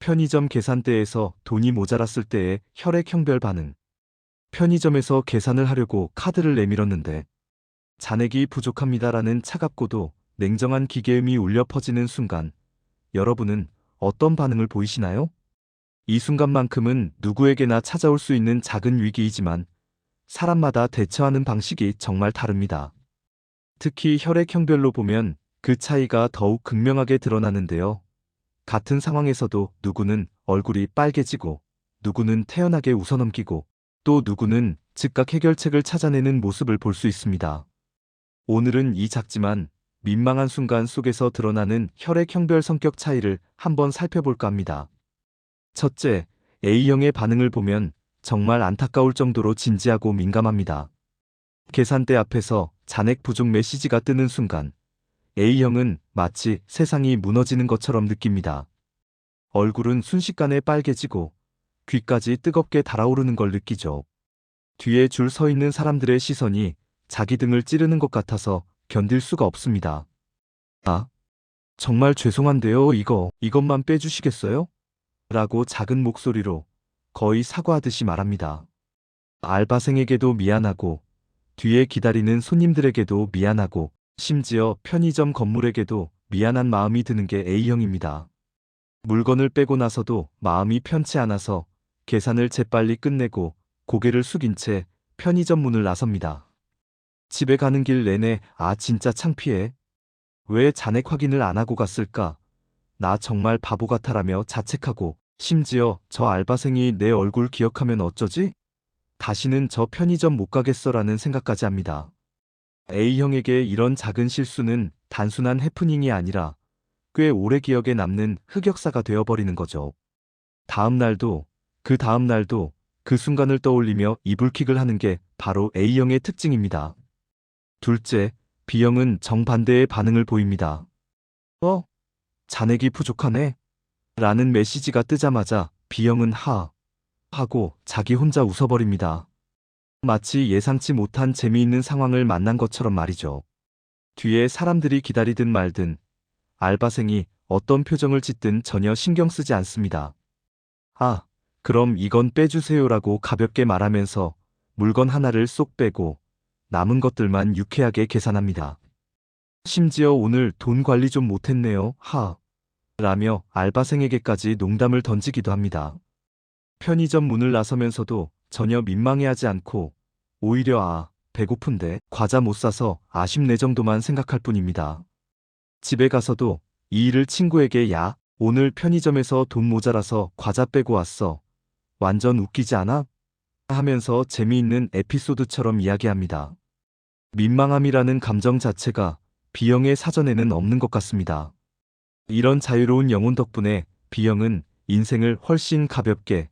편의점 계산대에서 돈이 모자랐을 때의 혈액형별 반응. 편의점에서 계산을 하려고 카드를 내밀었는데 잔액이 부족합니다라는 차갑고도 냉정한 기계음이 울려 퍼지는 순간 여러분은 어떤 반응을 보이시나요? 이 순간만큼은 누구에게나 찾아올 수 있는 작은 위기이지만 사람마다 대처하는 방식이 정말 다릅니다. 특히 혈액형별로 보면 그 차이가 더욱 극명하게 드러나는데요. 같은 상황에서도 누구는 얼굴이 빨개지고 누구는 태연하게 웃어넘기고 또 누구는 즉각 해결책을 찾아내는 모습을 볼 수 있습니다. 오늘은 이 작지만 민망한 순간 속에서 드러나는 혈액 형별 성격 차이를 한번 살펴볼까 합니다. 첫째, A형의 반응을 보면 정말 안타까울 정도로 진지하고 민감합니다. 계산대 앞에서 잔액 부족 메시지가 뜨는 순간 A형은 마치 세상이 무너지는 것처럼 느낍니다. 얼굴은 순식간에 빨개지고 귀까지 뜨겁게 달아오르는 걸 느끼죠. 뒤에 줄 서 있는 사람들의 시선이 자기 등을 찌르는 것 같아서 견딜 수가 없습니다. 아, 정말 죄송한데요, 이거, 이것만 빼주시겠어요? 라고 작은 목소리로 거의 사과하듯이 말합니다. 알바생에게도 미안하고, 뒤에 기다리는 손님들에게도 미안하고, 심지어 편의점 건물에게도 미안한 마음이 드는 게 A형입니다. 물건을 빼고 나서도 마음이 편치 않아서 계산을 재빨리 끝내고 고개를 숙인 채 편의점 문을 나섭니다. 집에 가는 길 내내 아 진짜 창피해. 왜 잔액 확인을 안 하고 갔을까? 나 정말 바보 같아라며 자책하고 심지어 저 알바생이 내 얼굴 기억하면 어쩌지? 다시는 저 편의점 못 가겠어라는 생각까지 합니다. A형에게 이런 작은 실수는 단순한 해프닝이 아니라 꽤 오래 기억에 남는 흑역사가 되어버리는 거죠. 다음 날도, 그 다음 날도 그 순간을 떠올리며 이불킥을 하는 게 바로 A형의 특징입니다. 둘째, B형은 정반대의 반응을 보입니다. 어? 잔액이 부족하네? 라는 메시지가 뜨자마자 B형은 하, 하고 자기 혼자 웃어버립니다. 마치 예상치 못한 재미있는 상황을 만난 것처럼 말이죠. 뒤에 사람들이 기다리든 말든 알바생이 어떤 표정을 짓든 전혀 신경 쓰지 않습니다. 아, 그럼 이건 빼주세요라고 가볍게 말하면서 물건 하나를 쏙 빼고 남은 것들만 유쾌하게 계산합니다. 심지어 오늘 돈 관리 좀 못했네요. 하. 라며 알바생에게까지 농담을 던지기도 합니다. 편의점 문을 나서면서도 전혀 민망해하지 않고 오히려 아, 배고픈데 과자 못 사서 아쉽네 정도만 생각할 뿐입니다. 집에 가서도 이 일을 친구에게 야, 오늘 편의점에서 돈 모자라서 과자 빼고 왔어. 완전 웃기지 않아? 하면서 재미있는 에피소드처럼 이야기합니다. 민망함이라는 감정 자체가 B형의 사전에는 없는 것 같습니다. 이런 자유로운 영혼 덕분에 B형은 인생을 훨씬 가볍게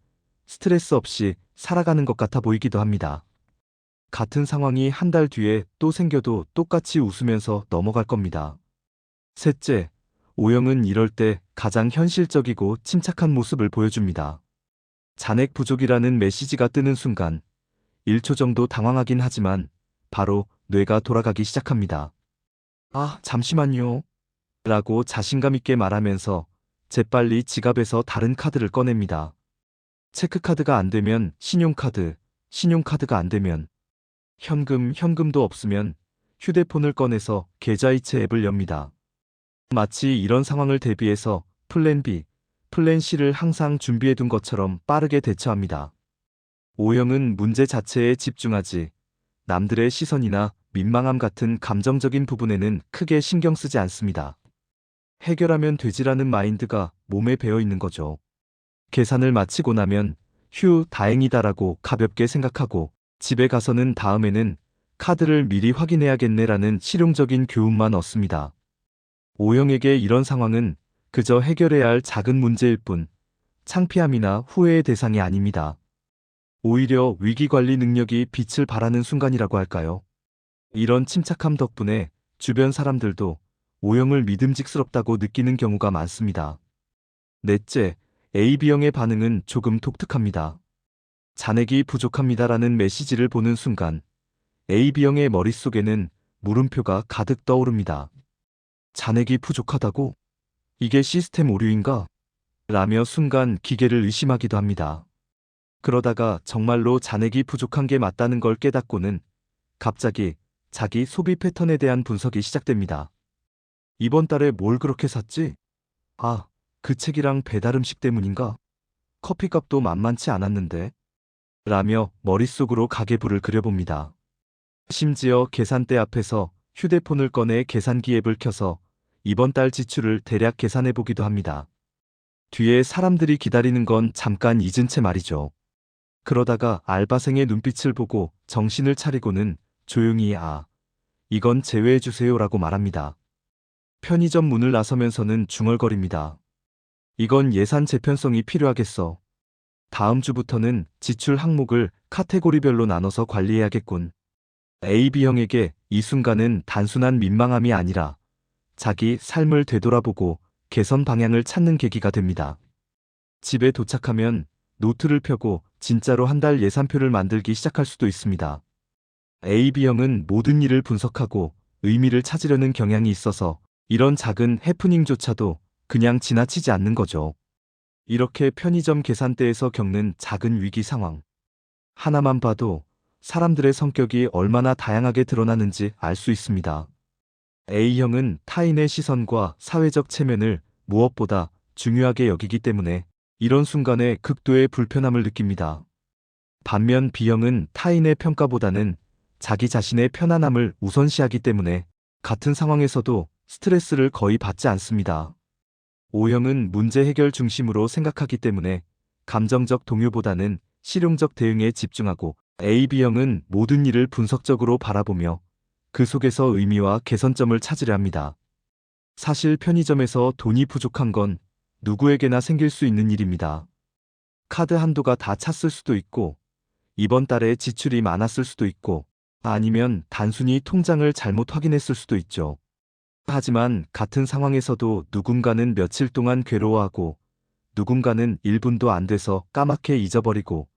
스트레스 없이 살아가는 것 같아 보이기도 합니다. 같은 상황이 한 달 뒤에 또 생겨도 똑같이 웃으면서 넘어갈 겁니다. 셋째, O형은 이럴 때 가장 현실적이고 침착한 모습을 보여줍니다. 잔액 부족이라는 메시지가 뜨는 순간 1초 정도 당황하긴 하지만 바로 뇌가 돌아가기 시작합니다. 아, 잠시만요. 라고 자신감 있게 말하면서 재빨리 지갑에서 다른 카드를 꺼냅니다. 체크카드가 안 되면 신용카드, 신용카드가 안 되면 현금, 현금도 없으면 휴대폰을 꺼내서 계좌이체 앱을 엽니다. 마치 이런 상황을 대비해서 플랜 B, 플랜 C를 항상 준비해 둔 것처럼 빠르게 대처합니다. O형은 문제 자체에 집중하지 남들의 시선이나 민망함 같은 감정적인 부분에는 크게 신경 쓰지 않습니다. 해결하면 되지라는 마인드가 몸에 배어 있는 거죠. 계산을 마치고 나면 휴, 다행이다라고 가볍게 생각하고 집에 가서는 다음에는 카드를 미리 확인해야겠네라는 실용적인 교훈만 얻습니다. O형에게 이런 상황은 그저 해결해야 할 작은 문제일 뿐 창피함이나 후회의 대상이 아닙니다. 오히려 위기관리 능력이 빛을 발하는 순간이라고 할까요? 이런 침착함 덕분에 주변 사람들도 O형을 믿음직스럽다고 느끼는 경우가 많습니다. 넷째, AB형의 반응은 조금 독특합니다. 잔액이 부족합니다라는 메시지를 보는 순간 AB형의 머릿속에는 물음표가 가득 떠오릅니다. 잔액이 부족하다고? 이게 시스템 오류인가? 라며 순간 기계를 의심하기도 합니다. 그러다가 정말로 잔액이 부족한 게 맞다는 걸 깨닫고는 갑자기 자기 소비 패턴에 대한 분석이 시작됩니다. 이번 달에 뭘 그렇게 샀지? 아, 그 책이랑 배달 음식 때문인가? 커피값도 만만치 않았는데. 라며 머릿속으로 가계부를 그려봅니다. 심지어 계산대 앞에서 휴대폰을 꺼내 계산기 앱을 켜서 이번 달 지출을 대략 계산해 보기도 합니다. 뒤에 사람들이 기다리는 건 잠깐 잊은 채 말이죠. 그러다가 알바생의 눈빛을 보고 정신을 차리고는 조용히 아, 이건 제외해 주세요라고 말합니다. 편의점 문을 나서면서는 중얼거립니다. 이건 예산 재편성이 필요하겠어. 다음 주부터는 지출 항목을 카테고리별로 나눠서 관리해야겠군. AB형에게 이 순간은 단순한 민망함이 아니라 자기 삶을 되돌아보고 개선 방향을 찾는 계기가 됩니다. 집에 도착하면 노트를 펴고 진짜로 한 달 예산표를 만들기 시작할 수도 있습니다. AB형은 모든 일을 분석하고 의미를 찾으려는 경향이 있어서 이런 작은 해프닝조차도 그냥 지나치지 않는 거죠. 이렇게 편의점 계산대에서 겪는 작은 위기 상황. 하나만 봐도 사람들의 성격이 얼마나 다양하게 드러나는지 알 수 있습니다. A형은 타인의 시선과 사회적 체면을 무엇보다 중요하게 여기기 때문에 이런 순간에 극도의 불편함을 느낍니다. 반면 B형은 타인의 평가보다는 자기 자신의 편안함을 우선시하기 때문에 같은 상황에서도 스트레스를 거의 받지 않습니다. O형은 문제 해결 중심으로 생각하기 때문에 감정적 동요보다는 실용적 대응에 집중하고 AB형은 모든 일을 분석적으로 바라보며 그 속에서 의미와 개선점을 찾으려 합니다. 사실 편의점에서 돈이 부족한 건 누구에게나 생길 수 있는 일입니다. 카드 한도가 다 찼을 수도 있고, 이번 달에 지출이 많았을 수도 있고, 아니면 단순히 통장을 잘못 확인했을 수도 있죠. 하지만 같은 상황에서도 누군가는 며칠 동안 괴로워하고, 누군가는 1분도 안 돼서 까맣게 잊어버리고,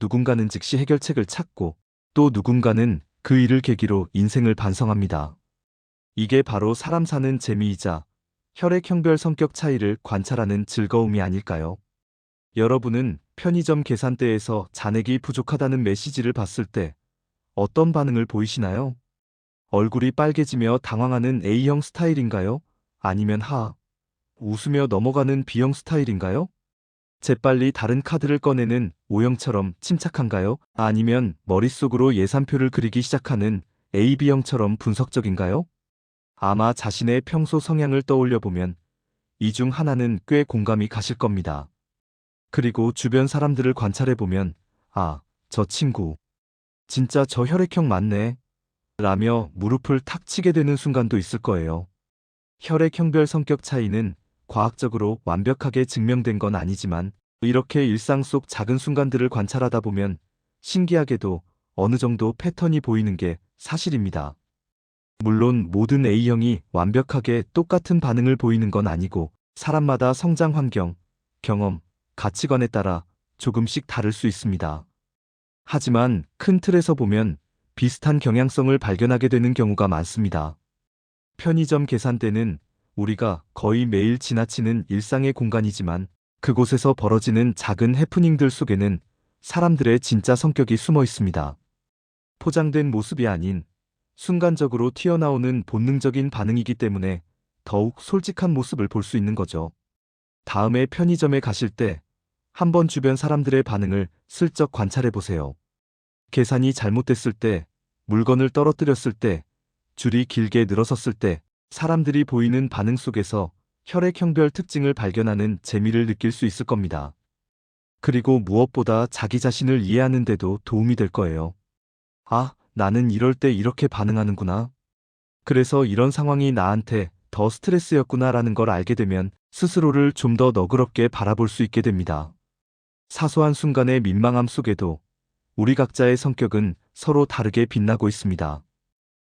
누군가는 즉시 해결책을 찾고, 또 누군가는 그 일을 계기로 인생을 반성합니다. 이게 바로 사람 사는 재미이자 혈액형별 성격 차이를 관찰하는 즐거움이 아닐까요? 여러분은 편의점 계산대에서 잔액이 부족하다는 메시지를 봤을 때 어떤 반응을 보이시나요? 얼굴이 빨개지며 당황하는 A형 스타일인가요? 아니면 하, 웃으며 넘어가는 B형 스타일인가요? 재빨리 다른 카드를 꺼내는 O형처럼 침착한가요? 아니면 머릿속으로 예산표를 그리기 시작하는 AB형처럼 분석적인가요? 아마 자신의 평소 성향을 떠올려 보면 이 중 하나는 꽤 공감이 가실 겁니다. 그리고 주변 사람들을 관찰해 보면 아, 저 친구 진짜 저 혈액형 맞네 라며 무릎을 탁 치게 되는 순간도 있을 거예요. 혈액형별 성격 차이는 과학적으로 완벽하게 증명된 건 아니지만 이렇게 일상 속 작은 순간들을 관찰하다 보면 신기하게도 어느 정도 패턴이 보이는 게 사실입니다. 물론 모든 A형이 완벽하게 똑같은 반응을 보이는 건 아니고 사람마다 성장 환경, 경험, 가치관에 따라 조금씩 다를 수 있습니다. 하지만 큰 틀에서 보면 비슷한 경향성을 발견하게 되는 경우가 많습니다. 편의점 계산대는 우리가 거의 매일 지나치는 일상의 공간이지만 그곳에서 벌어지는 작은 해프닝들 속에는 사람들의 진짜 성격이 숨어 있습니다. 포장된 모습이 아닌 순간적으로 튀어나오는 본능적인 반응이기 때문에 더욱 솔직한 모습을 볼 수 있는 거죠. 다음에 편의점에 가실 때 한번 주변 사람들의 반응을 슬쩍 관찰해 보세요. 계산이 잘못됐을 때, 물건을 떨어뜨렸을 때, 줄이 길게 늘어섰을 때, 사람들이 보이는 반응 속에서 혈액형별 특징을 발견하는 재미를 느낄 수 있을 겁니다. 그리고 무엇보다 자기 자신을 이해하는 데도 도움이 될 거예요. 아, 나는 이럴 때 이렇게 반응하는구나. 그래서 이런 상황이 나한테 더 스트레스였구나라는 걸 알게 되면 스스로를 좀 더 너그럽게 바라볼 수 있게 됩니다. 사소한 순간의 민망함 속에도 우리 각자의 성격은 서로 다르게 빛나고 있습니다.